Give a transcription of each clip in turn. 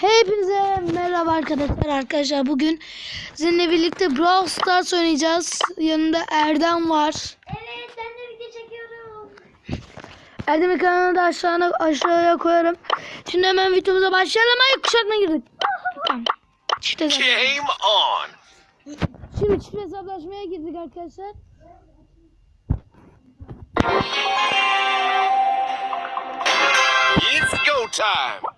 Hepinize merhaba arkadaşlar. Arkadaşlar bugün sizinle birlikte Brawl Stars oynayacağız. Yanında Erdem var. Evet ben de video çekiyorum. Erdem'in kanalını da aşağıya, aşağıya koyarım. Şimdi hemen videomuza başlayalım. Ay kuşatma girdik. Tamam. Game on! Şimdi çift hesaplaşmaya girdik arkadaşlar. It's go time!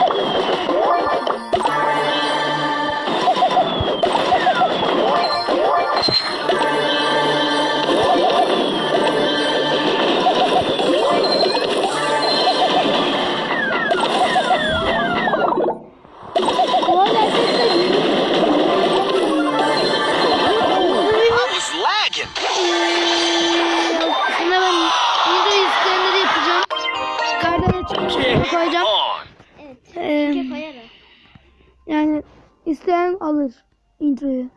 alır introyu.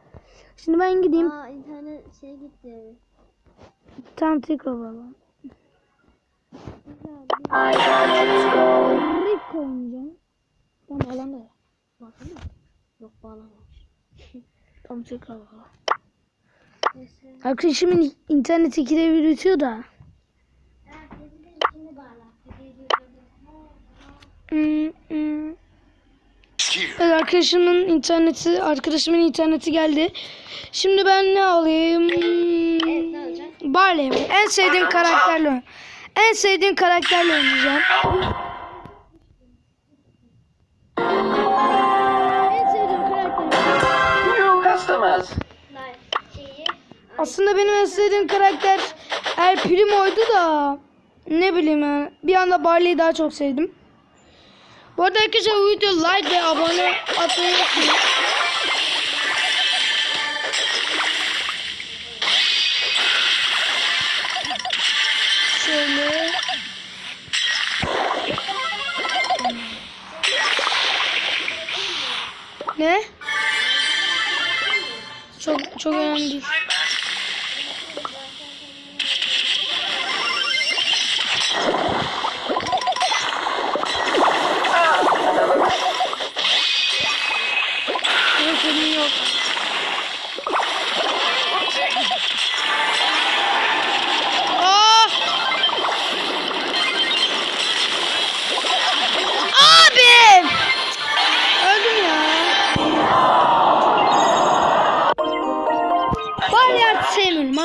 Şimdi ben gideyim. Aa internet şey gitti. Tam tekrar bağlan. Rick oynayacağım. Tam bağlandı ya. Bakın mı? Yok bağlamamış. Tam tekrar. Neyse. Arkadaşımın interneti ikide bir üretiyor da. Şimdi bağla. Hmm. Arkadaşımın interneti, arkadaşımın interneti geldi. Şimdi ben ne alayım? Evet ne olacak? Barley mi? En sevdiğim karakterle En sevdiğim karakterle oynayacağım. En sevdiğim karakter. Live şeyi. Aslında benim en sevdiğim karakter El Primo'ydu da ne bileyim yani. Bir anda Barley'i daha çok sevdim. Bu arada arkadaşlar video like ve abone atmayı unutmayın.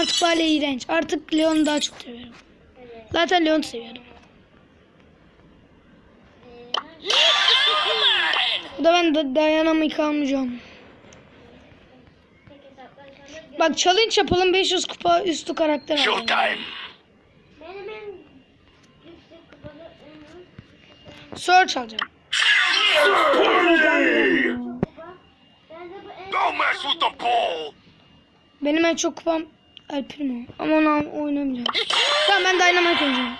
Artık Bali iğrenç. Artık Leon'u daha çok seviyorum. Zaten Leon'u seviyorum. Bu da ben de hesaplaşmalar. Bak challenge yapalım 500 kupa üstü karakter alalım. Showtime! Benim en yüksek kupalı en Search alacağım. kupa. Ben de bu en Don't mess with the ball! Benim en çok kupam El Primo. Ama onu oynamayacağım. tamam ben Dynamite oynayacağım.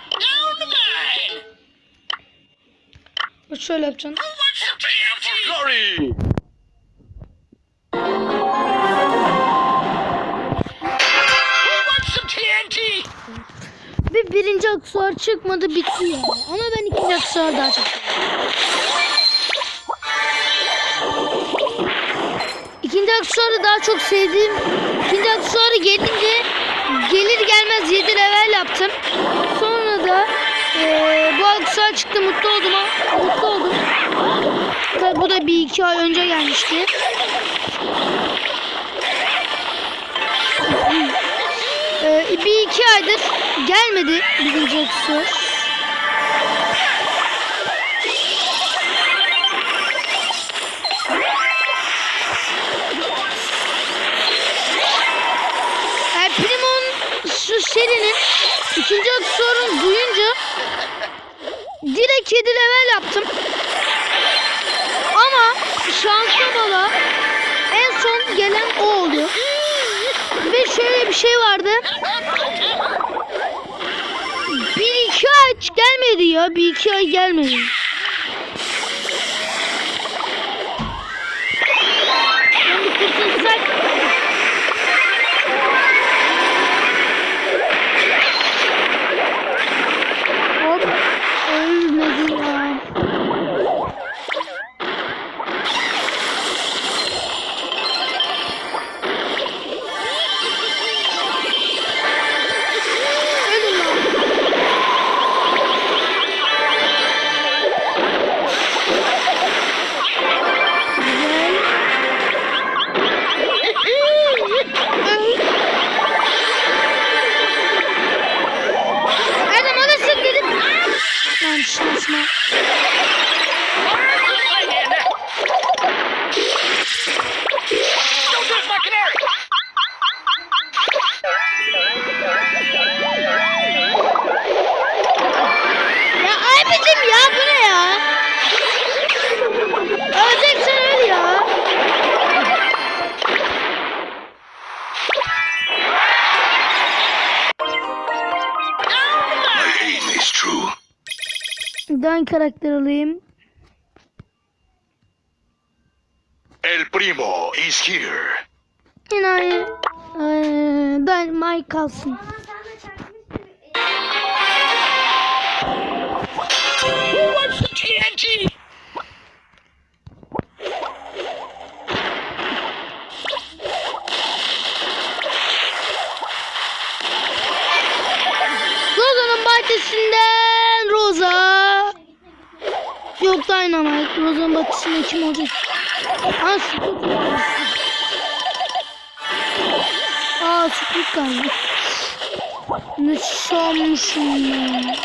Bak şöyle yapacaksın. Bir birinci aksesuar çıkmadı bitti ya. Ama ben ikinci aksesuar daha çok İkinci aksesuarı daha çok sevdiğim. İkinci aksesuarı gelince gelir gelmez 7 level yaptım. Sonra da eee, bu aksesuar çıktı mutlu oldum. Mutlu oldum. Bu da bir iki ay önce gelmişti. Ee, bir iki aydır gelmedi birinci aksesuar. 7 level yaptım. Ama şansa bala en son gelen o oldu. Ve şöyle bir şey vardı. Bir iki ay gelmedi ya. Bir iki ay gelmedi. Ben bir. Yeah! Ben karakter alayım. El primo is here. Yine. Ee, ben Mike kalsın. Wants the TNT? Bahçesinden Roza. Yok Dynamite. Roza'nın bahçesinde kim olacak? Ha Scoot var. Aa Scoot galiba. Ne sanmışım ya. Ya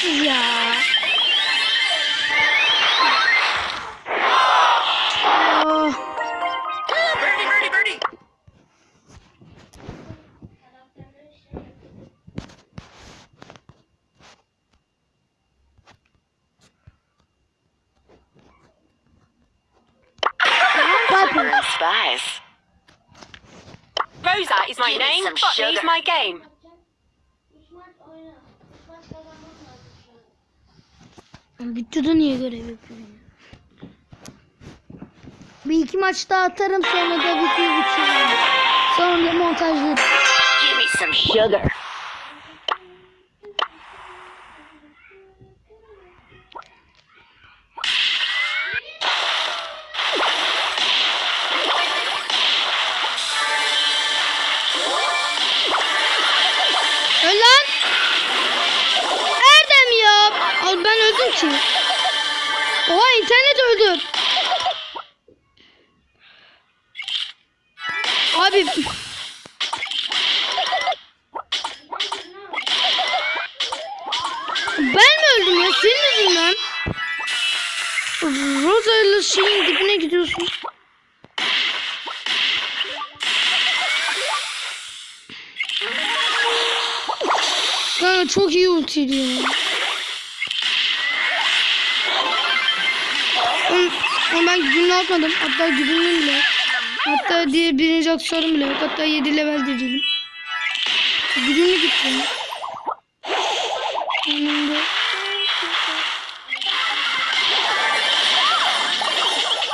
şerefsiz ya. Oh. Birdie, birdie, birdie. Bakın. Spies. Rosa is my Give me name, some but sugar. leave my game. Videoda niye görev yapıyorum? Bir iki maç daha atarım sonra da videoyu bitiririm. Sonra da montajlarım. Give me some sugar. Ben öldüm ki. Oha internet öldü. Abi. Ben mi öldüm ya? Senin yüzünden. Rosa ile şeyin dibine gidiyorsun. Kanka çok iyi ultiydi. Ama- ben güdümlü atmadım. Hatta güdümlü bile. Hatta diğer birinci aksesuarım bile yok. Hatta 7 level de değilim. Güdümlü gitti. Önümde.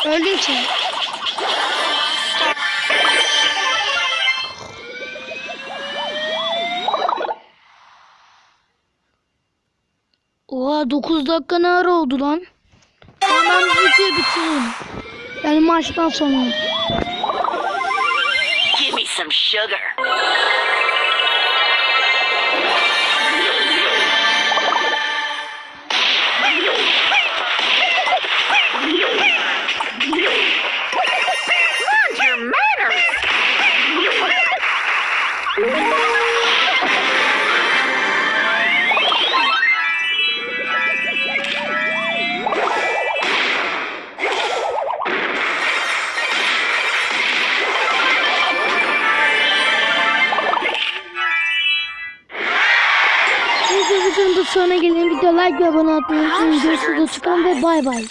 Öldün ki. Oha 9 dakika ne ara oldu lan? Hemen videoyu bitirelim. Yani maçtan sonra. Give me some sugar. Neyse videonun da sonuna gelelim. Video like ve abone olmayı unutmayın. Görüşürüz. Hoşçakalın ve bay bay.